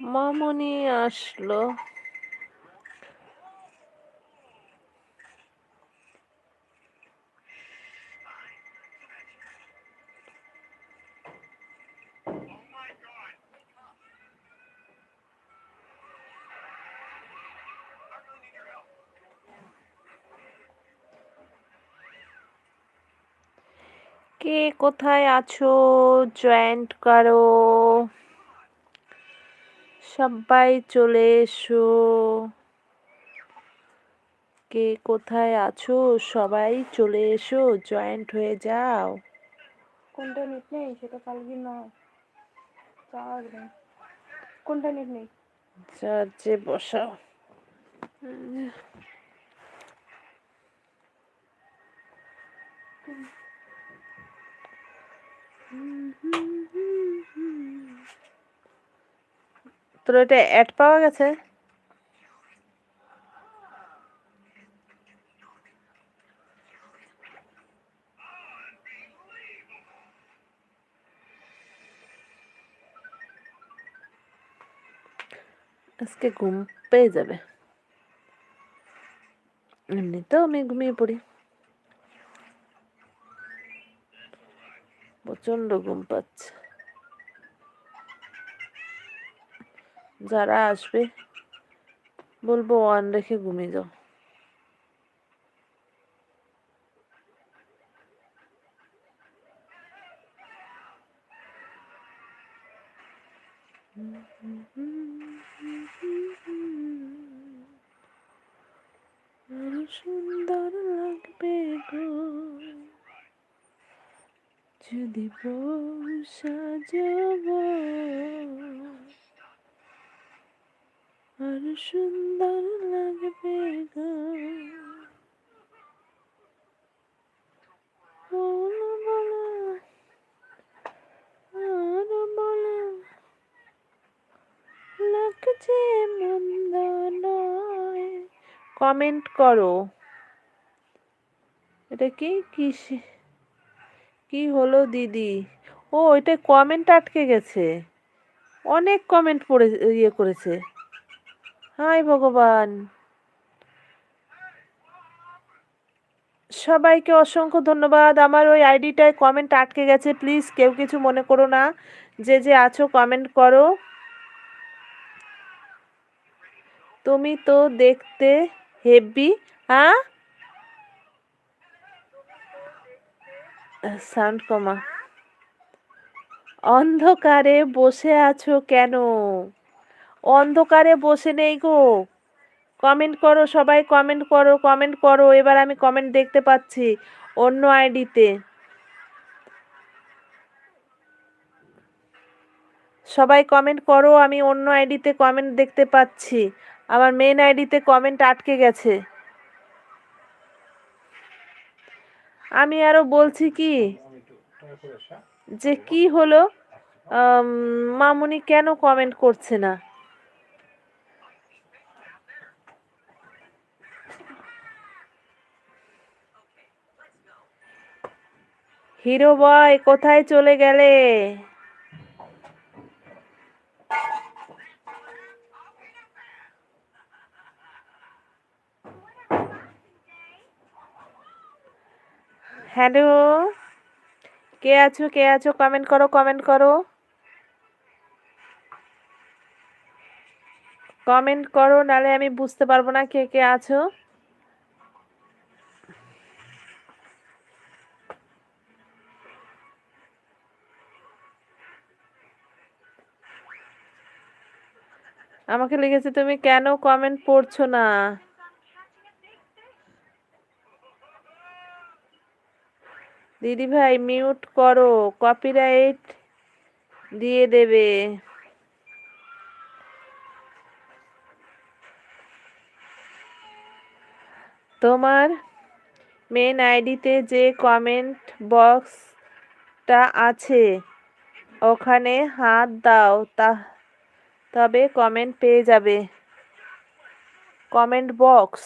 মামনি আসলো। কে কোথায় আছো? জয়েন্ট করো। সবাই চলে এসো। কে কোথায় আছো? সবাই চলে এসো জয়েন্ট হয়ে যাও। কোনটা নেট নেই? সেটা কালকে না চার্জ নেই কোনটা নেট নেই? চার্জে বসাও। তোর এটা অ্যাড পাওয়া গেছে? আজকে ঘুম পেয়ে যাবে। এমনিতেও আমি ঘুমিয়ে পড়ি। প্রচণ্ড ঘুম পাচ্ছে। যারা আসবে বলব ওয়ান রেখে ঘুমিয়ে যাও। সুন্দর লাগবে গো। যদি বউ সাজব। আর সুন্দর লাগবে কমেন্ট করো। এটা কি কিসে কি হলো দিদি? ও এটা কমেন্ট আটকে গেছে। অনেক কমেন্ট পড়ে ইয়ে করেছে। হাই, ভগবান। সবাইকে অসংখ্য ধন্যবাদ। আমার ওই আইডিটায় কমেন্ট আটকে গেছে। প্লিজ কেউ কিছু মনে করো না। যে যে আছো কমেন্ট করো। তুমি তো দেখতে হেভি হ্যাঁ? সাউন্ড কমা। অন্ধকারে বসে আছো কেন? অন্ধকারে বসে নেই গো। কমেন্ট করো, সবাই কমেন্ট করো কমেন্ট করো। এবার আমি কমেন্ট দেখতে পাচ্ছি অন্য আইডিতে সবাই কমেন্ট করো, আমি অন্য আইডিতে কমেন্ট দেখতে পাচ্ছি। আমার মেন আইডিতে কমেন্ট আটকে গেছে। আমি আরও বলছি কি? যে কি হলো? মামুনি কেন কমেন্ট করছে না? হিরো বয়, কোথায় চলে গেলে? হ্যালো? কে আছো কে আছো? কমেন্ট করো কমেন্ট করো। কমেন্ট করো নালে আমি বুঝতে পারব না কে কে আছো। আমাকে লিখেছে, তুমি কেন কমেন্ট পড়ছো না? দিদি ভাই মিউট করো কপিরাইট দিয়ে দেবে। তোমার মেন আইডিতে যে কমেন্ট বক্সটা আছে, ওখানে হাত দাও তা তবে কমেন্ট পেয়ে যাবে। Comment box